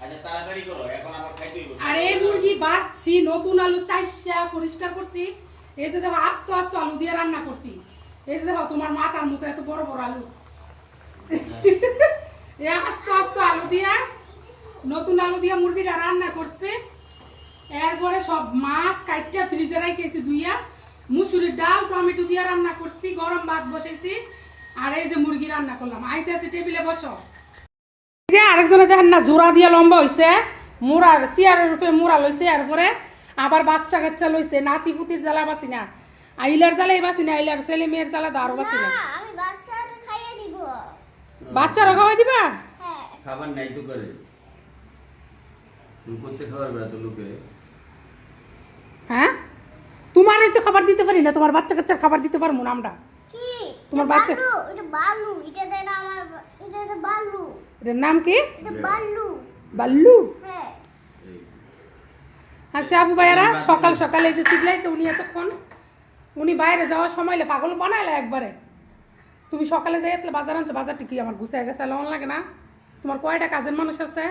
হইব। আর মুরগি বাচ্ছি নতুন আলু চাইসা পরিষ্কার করছি। এই যে দেখো আস্তে আস্তে আলু দিয়ে রান্না করছি। এই যে দেখো তোমার মাথার মতো এত বড় বড় আলু। এই আস্তে আস্তে আলু দিয়া নতুন আলু দিয়া মুরগিটা রান্না করছে। এরপরে সব মাছ কাইটা ফ্রিজে রাখেছি দুইয়া মুসুরির ডাল টমেটো দিয়ে রান্না করছি গরম ভাত বসেছি। আর এই যে মুরগি রান্না করলাম। আইতেছে টেবিলে বসো। যে আরেকজনে দেখেন না জোড়া দিয়ে লম্বা হইছে মুরার চেয়ারের উপরে মুরা লইছে এরপরে আবার বাচ্চা কাচ্চা লইছে নাতি পুতির জ্বালা বাসি না। আইলার জ্বালাই বাসি না আইলার ছেলে মেয়ের জ্বালা আরও বাসি না। দিব। বাচ্চারা খাওয়াই দিবা? হ্যাঁ। খাবার নাই তো করে তুমি করতে খাবার বেড়া লোকে। হ্যাঁ? তোমারই তো খাবার দিতে পারি না তোমার বাচ্চা কাচ্চার খাবার দিতে পারব না আমরা। তোমার বাচ্চা- এটা বালু এটা দেয় না আমার এটা এটা বালু। এটার নাম কি? বাল্লু। হ্যাঁ। আচ্ছা আবু ভাইয়ারা সকাল সকালে এসে শিখলাইছে উনি এতক্ষণ উনি বাইরে যাওয়ার সময় হলে পাগল বানাইলে একবারে। তুমি সকালে যাই এতলে বাজার আনছো বাজারটি কি আমার গুছিয়ে গেছে লন লাগে না? তোমার কয়টা কাজের মানুষ আছে?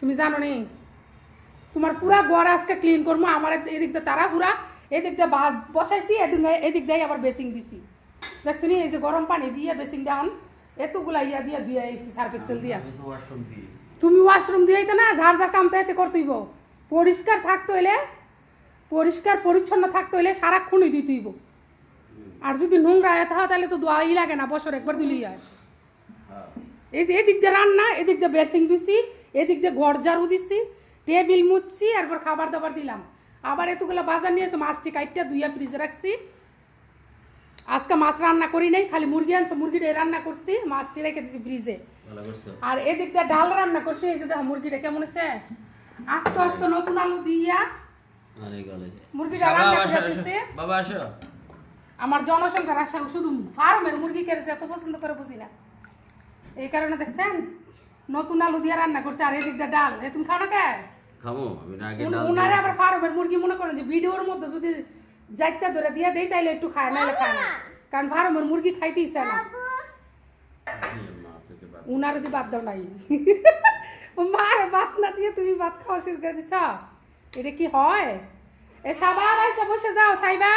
তুমি জানো নি তোমার পুরা ঘর আজকে ক্লিন করব আমার এদিক দিয়ে তারা পুরা এদিক দিয়ে বসাইছি এদিক দিয়ে- এদিক দিয়ে আবার বেসিং দিছি। দেখছ এই যে গরম পানি দিয়ে বেসিং ডাউন এতগুলা ইয়া দিয়ে দিয়ে এসি সার্ফ এক্সেল দিয়া। তুমি ওয়াশরুম দিয়েই তো না ঝাড় ঝাড় কামতে এতে করতেইব। পরিষ্কার থাকতে হইলে পরিষ্কার পরিচ্ছন্ন থাকতে হইলে সারাক্ষণই দিতেইব। আর যদি নোংরা এত হয় তাহলে তো দোয়াই লাগে না বছর একবার দিলেই হয়। এই যে এদিক দিয়ে রান্না এদিক দিয়ে বেসিং দিছি এদিক দিয়ে ঘর ঝাড়ু দিছি টেবিল মুছছি এরপর খাবার দাবার দিলাম। আবার এতগুলো বাজার নিয়ে মাছটি কাইটটা দুইয়া ফ্রিজে রাখছি। আজকে মাছ রান্না করি নাই খালি মুরগি আনছে মুরগিটাই রান্না করছি মাছটি রেখে দিছি ফ্রিজে আর এদিক দিয়ে ডাল রান্না করছি এই যে দেখো মুরগিটা কেমন আছে আস্তে আস্তে নতুন আলু দিয়া মুরগিটা রান্না করে। দিছে। বাবা আসো। আমার জনসংখ্যা রাশা শুধু ফার্মের মুরগি কেড়েছে এত পছন্দ করে বুঝি না। এই কারণে দেখছেন নতুন আলু দিয়ে রান্না করছে আর এদিক দিয়ে ডাল। এ তুমি খাও না কে? খামো আমি আগে ডাল উনারে আবার ফার্মের মুরগি মনে করেন যে ভিডিওর মধ্যে যদি যাইতে ধরে দিয়ে দেই তাইলে একটু খায় নাইলে খায় না। কারণ ফার্মের মুরগি খাইতে ইচ্ছা না এই। উনার দি বাদ দাও নাই। মার ভাত না দিয়ে তুমি ভাত খাওয়া শুরু করে দিছ? এটা কি হয়? এ সাবা আইসা বসে যাও সাইবা।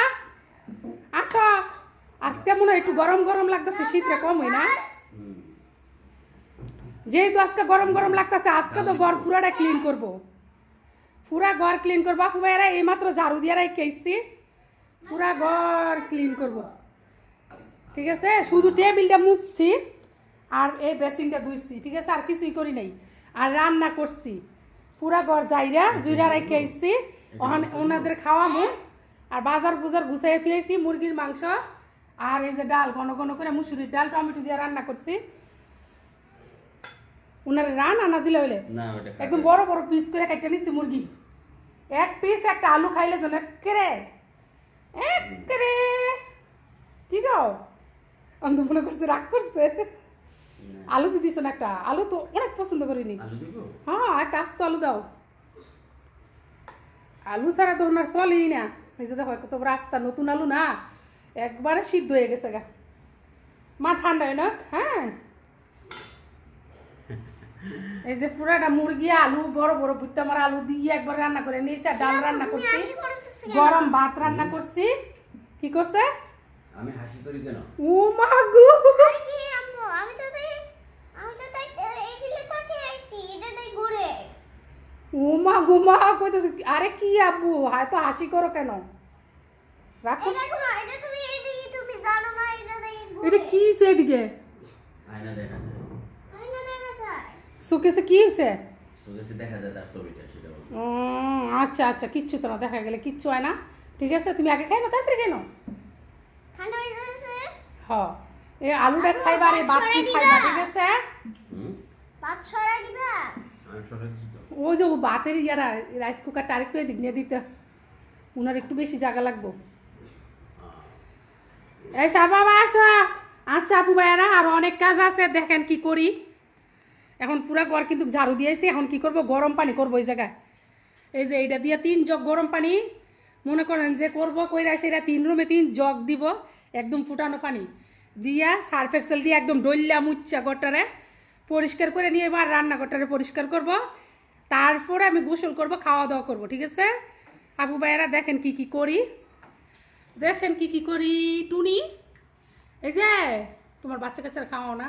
আসো। আজকে মনে হয় একটু গরম গরম লাগতেছে শীতটা কম হয় না। যেহেতু আজকে গরম গরম লাগতেছে আজকে তো ঘর পুরাটা ক্লিন করব। পুরা ঘর ক্লিন করব। বাপু ভাইয়েরা এইমাত্র ঝাড়ু দিয়ে রেখে পুরা ঘর ক্লিন করব। ঠিক আছে? শুধু টেবিলটা মুছছি আর এই বেসিংটা ধুইছি ঠিক আছে? আর কিছুই করি নাই। আর রান্না করছি। পুরা ঘর যাইরা জুইরা রেখে এসছি ওখানে ওনাদের খাওয়ামু। আর বাজার বুজার গুছাই থুয়েছি মুরগির মাংস। আর এই যে ডাল ঘন ঘন করে মুসুরির ডাল টমেটো দিয়ে রান্না করছি। ওনার রান আনা দিলে হইলে। একদম বড় বড় পিস করে কাটতে নিচ্ছি মুরগি। এক পিস একটা আলু খাইলে যেন একেরে একেরে। কি গো? আমি তো মনে করছি রাগ করছে। আলু দিয়ে দিছেন একটা? আলু তো অনেক পছন্দ করিনি। হ্যাঁ একটা আস্ত আলু দাও। আলু ছাড়া তো ওনার চলেই না। এই যে দেখো কত রাস্তা নতুন আলু না একবারে সিদ্ধ হয়ে গেছে গা। মা ঠান্ডা হয় না হ্যাঁ। এই যে পুরাটা মুরগি আলু বড় বড় বুত্তা মারা আলু দিয়ে একবার রান্না করে নিয়েছি আর ডাল রান্না করছি। গরম ভাত রান্না করছি। কি করছে? আমি হাসি করি কেন? ও মা গো। আরে কি আম্মু আমি তো তাই আমি তো তাই এই ফিলে তাকে আইছি এটা তাই ঘুরে। ও মা গো মা কইতেছে আরে কি আব্বু হয়তো হাসি করো কেন? রাখো। এটা তুমি এদিকে তুমি জানো না এটা তাই ঘুরে। এটা কি হয়েছে এদিকে আয়না দেখা যায়। আমি না দেখা যায়। শোকেসে কি হয়েছে ও, আচ্ছা আচ্ছা কিচ্ছু তো না দেখা গেলে কিচ্ছু হয় না। ঠিক আছে তুমি আগে খাই না তাড়াতাড়ি কেন ঠান্ডা হ এ আলুটা খাইবা খাইবা ঠিক আছে? হুম? ভাত ছড়াই দিবা। আমি সরাচ্ছি তো। ও যে ও ভাতের ইয়ারা রাইস কুকারটা আরেকটু এদিক নিয়ে দিতে। উনার একটু বেশি জায়গা লাগবো। এই বাবা আসো। আচ্ছা আপু ভাইয়ারা আর অনেক কাজ আছে দেখেন কি করি। এখন পুরা ঘর কিন্তু ঝাড়ু দিয়েছি, এখন কি করব? গরম পানি করব এই জায়গায়। এই যে এইটা দিয়ে তিন জগ গরম পানি, মনে করেন যে করব কইরা সেটা তিন রুমে তিন জগ দিব, একদম ফুটানো পানি। দিয়া সার্ফ এক্সেল দিয়ে একদম ডইল্লা মুচ্চা ঘরটারে পরিষ্কার করে নিয়ে এবার রান্নাঘরটারে পরিষ্কার করব। তারপরে আমি গোসল করব, খাওয়া দাওয়া করব, ঠিক আছে? আপু ভাইয়েরা, দেখেন কি কি করি। দেখেন কি কি করি, টুনি। এই যে, তোমার বাচ্চা কাচ্চারা খাওয়াও না।